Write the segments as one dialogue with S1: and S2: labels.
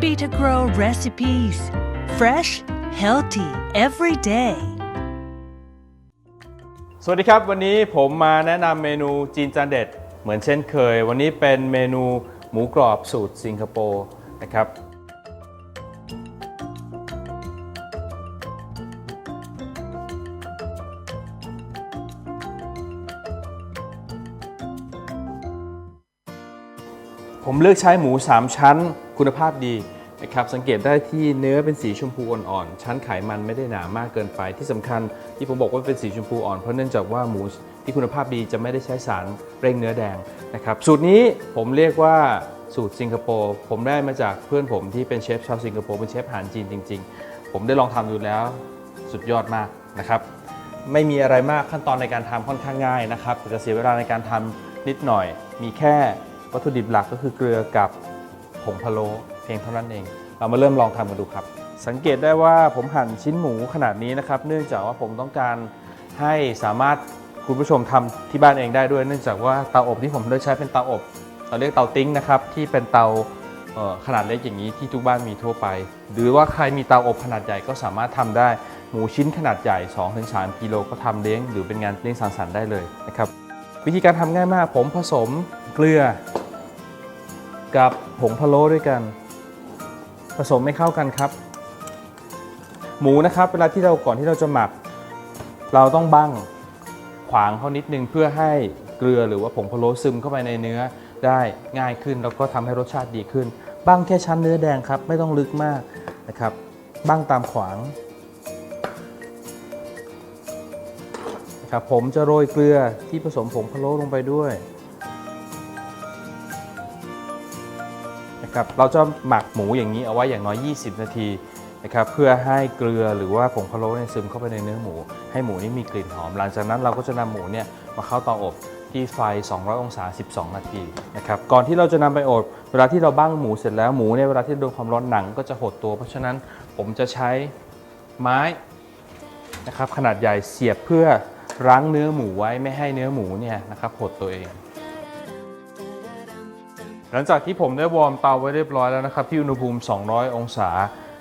S1: Beta Grow recipes. Fresh, healthy every day.
S2: สวัสดีครับ วันนี้ผมมาแนะนำเมนูจีนจานเด็ด เหมือนเช่นเคย วันนี้เป็นเมนูหมูกรอบสูตรสิงคโปร์นะครับ ผมเลือกใช้หมู 3 ชั้นคุณภาพดีนะครับสังเกตได้ที่เนื้อเป็นสีชมพูอ่อนๆชั้นไขมันไม่ได้หนามากเกินไปที่สำคัญ ที่ผมบอกว่าเป็นสีชมพูอ่อนเพราะเนื่องจากว่าหมูที่คุณภาพดีจะไม่ได้ใช้สารเร่งเนื้อแดงนะครับสูตรนี้ผมเรียกว่าสูตรสิงคโปร์ผมได้มาจากเพื่อนผมที่เป็นเชฟชาวสิงคโปร์เป็นเชฟอาหารจีนจริง ๆ ผมได้ลองทำดูแล้วสุดยอดมากนะครับไม่มีอะไรมากขั้นตอนในการทำค่อนข้างง่ายนะครับแต่จะเสียเวลาในการทำนิดหน่อยมีแค่ วัตถุดิบหลักก็คือเกลือกับผงพะโล้เพียงเท่านั้นเอง เรามาเริ่มลองทำกันดูครับ สังเกตได้ว่าผมหั่นชิ้นหมูขนาดนี้นะครับ เนื่องจากว่าผมต้องการให้สามารถคุณผู้ชมทำที่บ้านเองได้ด้วย เนื่องจากว่าเตาอบที่ผมเลือกใช้เป็นเตาอบเราเรียกเตาติ้งนะครับที่เป็นเตาเขนาดเล็กอย่างนี้ที่ทุกบ้านมีทั่วไป หรือว่าใครมีเตาอบขนาดใหญ่ก็สามารถทำได้หมูชิ้นขนาดใหญ่ 2-3 กิโลก็ทำเลี้ยง หรือเป็นงานเลี้ยงสังสรรค์ได้เลยนะครับวิธีการทำง่ายมากผมผสมเกลือ กับผงพะโล้ด้วยกัน ผสมไม่เข้ากันครับ หมูนะครับ เวลาที่เราก่อนที่เราจะหมัก เราต้องบั้งขวางเขานิดนึงเพื่อให้เกลือหรือว่าผงพะโล้ซึมเข้าไปในเนื้อได้ง่ายขึ้นแล้วก็ทำให้รสชาติดีขึ้นบ้างแค่ชั้นเนื้อแดงครับ ไม่ต้องลึกมากนะครับบ้างตามขวางนะครับผมจะโรยเกลือที่ผสมผงพะโล้ลงไปด้วย นะครับเราจะหมักหมูอย่างนี้เอาไว้อย่างน้อย 20 นาทีนะครับเพื่อให้เกลือหรือว่าผงพะโล้เนี่ยซึมเข้าไปในเนื้อหมู ให้หมูนี่มีกลิ่นหอม หลังจากนั้นเราก็จะนำหมูเนี่ยมาเข้าเตาอบที่ไฟ 200 องศา 12 นาทีนะครับก่อนที่เราจะนำไปอบเวลาที่เราบ้างหมูเสร็จแล้วหมูเนี่ยเวลาที่โดนความร้อนหนังก็จะหดตัว เพราะฉะนั้นผมจะใช้ไม้นะครับขนาดใหญ่เสียบเพื่อรั้งเนื้อหมูไว้ไม่ให้เนื้อหมูเนี่ยนะครับหดตัวเอง หลังจากที่ผมได้วอร์มเตาไว้เรียบร้อยแล้วนะครับที่อุณหภูมิ 200 องศา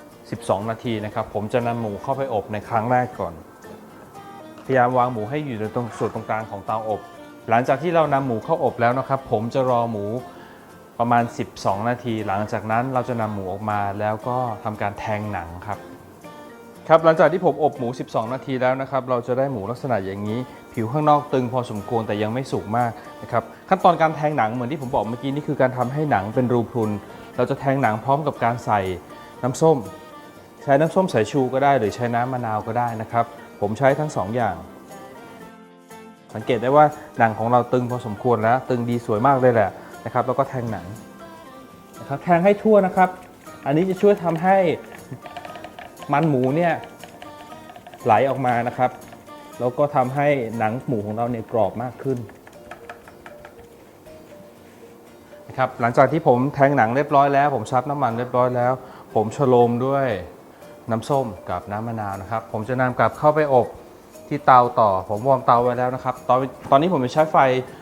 S2: 12 นาทีนะครับผมจะนำหมูเข้าไปอบในครั้งแรกก่อน พยายามวางหมูให้อยู่ในตรงส่วนตรงกลางของเตาอบ หลังจากที่เรานำหมูเข้าอบแล้วนะครับผมจะรอหมูประมาณ 12 นาที หลังจากนั้นเราจะนำหมูออกมาแล้วก็ทำการแทงหนังครับครับหลังจากที่ผมอบหมู 12 นาทีแล้วนะครับเราจะได้หมูลักษณะอย่างนี้ ผิวข้างนอกตึงพอสมควรแต่ยังไม่สุกมากนะครับขั้นตอนการแทงหนังเหมือนที่ผมบอกเมื่อกี้นี่คือการทำให้หนังเป็นรูพรุน เราจะแทงหนังพร้อมกับการใส่น้ำส้ม ใช้น้ำส้มสายชูก็ได้หรือใช้น้ำมะนาวก็ได้นะครับ ผมใช้ทั้งสองอย่าง สังเกตได้ว่าหนังของเราตึงพอสมควรแล้ว ตึงดีสวยมากเลยแหละนะครับ แล้วก็แทงหนังนะครับแทงให้ทั่วนะครับ อันนี้จะช่วยทำให้มันหมูเนี่ยไหลออกมานะครับ แล้วก็ทำให้หนังหมูของเราเนี่ยกรอบมากขึ้นนะครับหลังจากที่ผมแทงหนังเรียบร้อยแล้ว ผมซับน้ำมันเรียบร้อยแล้ว ผมฉโลมด้วยน้ำส้มกับน้ำมะนาวนะครับ ผมจะนำกลับเข้าไปอบที่เตาต่อ ผมวอร์มเตาไว้แล้วนะครับ ตอนตอนนี้ผมจะใช้ไฟ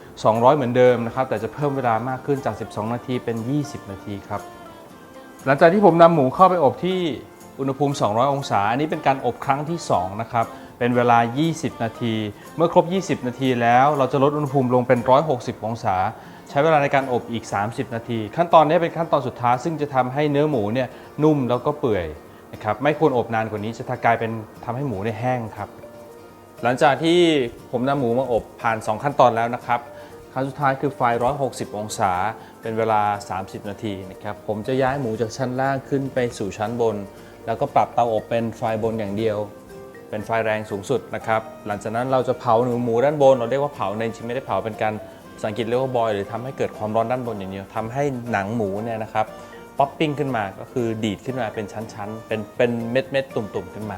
S2: 200 เหมือนเดิมนะครับ แต่จะเพิ่มเวลามากขึ้นจาก 12 นาทีเป็น 20 นาทีครับ หลังจากที่ผมนำหมูเข้าไปอบที่อุณหภูมิ 200 องศา อันนี้เป็นการอบครั้งที่ 2 นะครับ เป็นเวลา 20 นาที เมื่อครบ 20 นาทีแล้ว เราจะลดอุณหภูมิลงเป็น 160 องศา ใช้เวลาในการอบอีก 30 นาที ขั้นตอนนี้เป็นขั้นตอนสุดท้าย ซึ่งจะทำให้เนื้อหมูเนี่ยนุ่มแล้วก็เปื่อยนะครับไม่ควรอบนานกว่านี้จะกลายเป็นทำให้หมูเนี่ยแห้งครับ หลังจากที่ผมนำหมูมาอบผ่าน 2 ขั้นตอนแล้วนะครับขั้นสุดท้ายคือไฟ 160 องศา เป็นเวลา 30 นาทีนะครับ ผมจะย้ายหมูจากชั้นล่างขึ้นไปสู่ชั้นบน แล้วก็ปรับเตาอบเป็นไฟบนอย่างเดียว เป็นไฟแรงสูงสุดนะครับ หลังจากนั้นเราจะเผาหนูหมูด้านบน เราเรียกว่าเผาในจริงไม่ได้เผาเป็นการภาษาอังกฤษเรียกว่าบอย หรือทำให้เกิดความร้อนด้านบนอย่างเดียวทำให้หนังหมูเนี่ยนะครับป๊อปปิ้งขึ้นมาก็คือดีดขึ้นมาเป็นชั้นๆ เป็นเป็นเม็ดเม็ดตุ่มๆขึ้นมา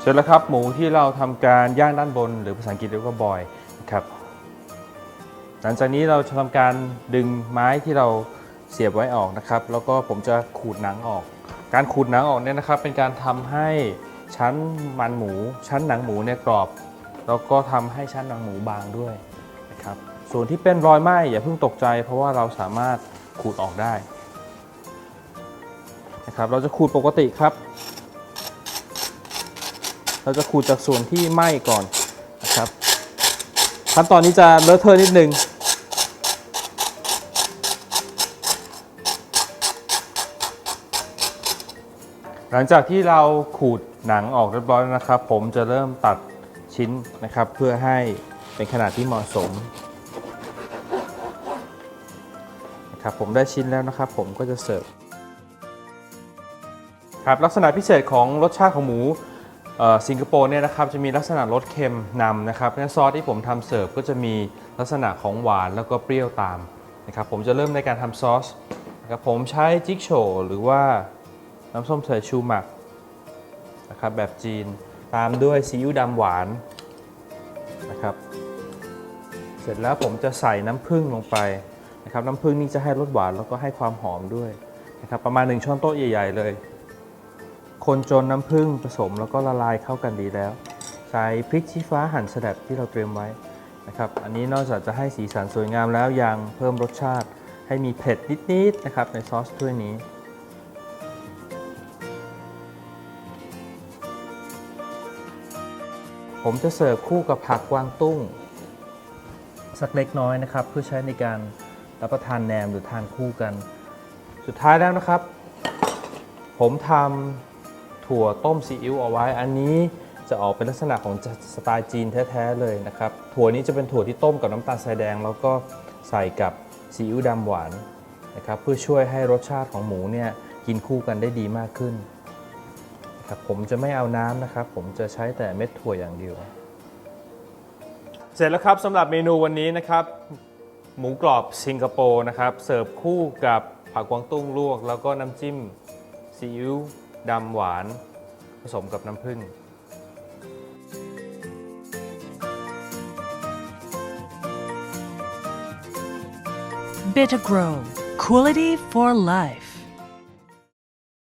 S2: เสร็จแล้วครับหมูที่เราทำการย่างด้านบน หรือภาษาอังกฤษเรียกว่าบอยนะครับหลังจากนี้เราจะทำการดึงไม้ที่เราเสียบไว้ออกนะครับ แล้วก็ผมจะขูดหนังออก การขูดหนังออกเนี่ยนะครับ เป็นการทำให้ชั้นมันหมู ชั้นหนังหมูเนี่ยกรอบ แล้วก็ทำให้ชั้นหนังหมูบางด้วยนะครับส่วนที่เป็นรอยไหม้อย่าเพิ่งตกใจ เพราะว่าเราสามารถขูดออกได้นะครับเราจะขูดปกติครับ เราจะขูดจากส่วนที่ไหม้ก่อนนะครับขั้นตอนนี้จะเลอะเทอะนิดนึง หลังจากที่เราขูดหนังออกเรียบร้อยแล้วนะครับ ผมจะเริ่มตัดชิ้นนะครับ เพื่อให้เป็นขนาดที่เหมาะสมนะครับผมได้ชิ้นแล้วนะครับ ผมก็จะเสิร์ฟครับลักษณะพิเศษของรสชาติของหมูสิงคโปร์เนี่ยนะครับจะมีลักษณะรสเค็มนำนะครับและซอสที่ผมทำเสิร์ฟก็จะมีลักษณะของหวานแล้วก็เปรี้ยวตามนะครับผมจะเริ่มในการทำซอสนะครับผมใช้จิ๊กโชหรือว่า น้ำส้มสายชูหมักนะครับแบบจีนตามด้วยซีอิ๊วดำหวานนะครับ เสร็จแล้วผมจะใส่น้ำผึ้งลงไปนะครับน้ำผึ้งนี่จะให้รสหวานแล้วก็ให้ความหอมด้วยนะครับประมาณ 1 ช้อนโต๊ะใหญ่ ๆ เลย คนจนน้ำผึ้งผสมแล้วก็ละลายเข้ากันดีแล้ว ใส่พริกชี้ฟ้าหั่นสลัดที่เราเตรียมไว้นะครับอันนี้นอกจากจะให้สีสันสวยงามแล้วยังเพิ่มรสชาติให้มีเผ็ดนิดๆนะครับในซอสถ้วยนี้ ผมจะเสิร์ฟคู่กับผักกวางตุ้ง สักเล็กน้อยนะครับ เพื่อใช้ในการรับประทานแหนมหรือทานคู่กัน สุดท้ายแล้วนะครับ ผมทำถั่วต้มซีอิ๊วเอาไว้ อันนี้จะออกเป็นลักษณะของสไตล์จีนแท้ๆเลยนะครับ ถั่วนี้จะเป็นถั่วที่ต้มกับน้ำตาลทรายแดง แล้วก็ใส่กับซีอิ๊วดำหวานนะครับเพื่อช่วยให้รสชาติของหมูเนี่ยกินคู่กันได้ดีมากขึ้น ครับผมจะไม่เอาน้ำนะครับ ผมจะใช้แต่เม็ดถั่วอย่างเดียว เสร็จแล้วครับสำหรับเมนูวันนี้นะครับ หมูกรอบสิงคโปร์นะครับ เสิร์ฟคู่กับผักกวางตุ้งลวก แล้วก็น้ำจิ้มซีอิ๊วดำหวาน ผสมกับน้ำผึ้ง
S1: Bitter Grow, quality for life.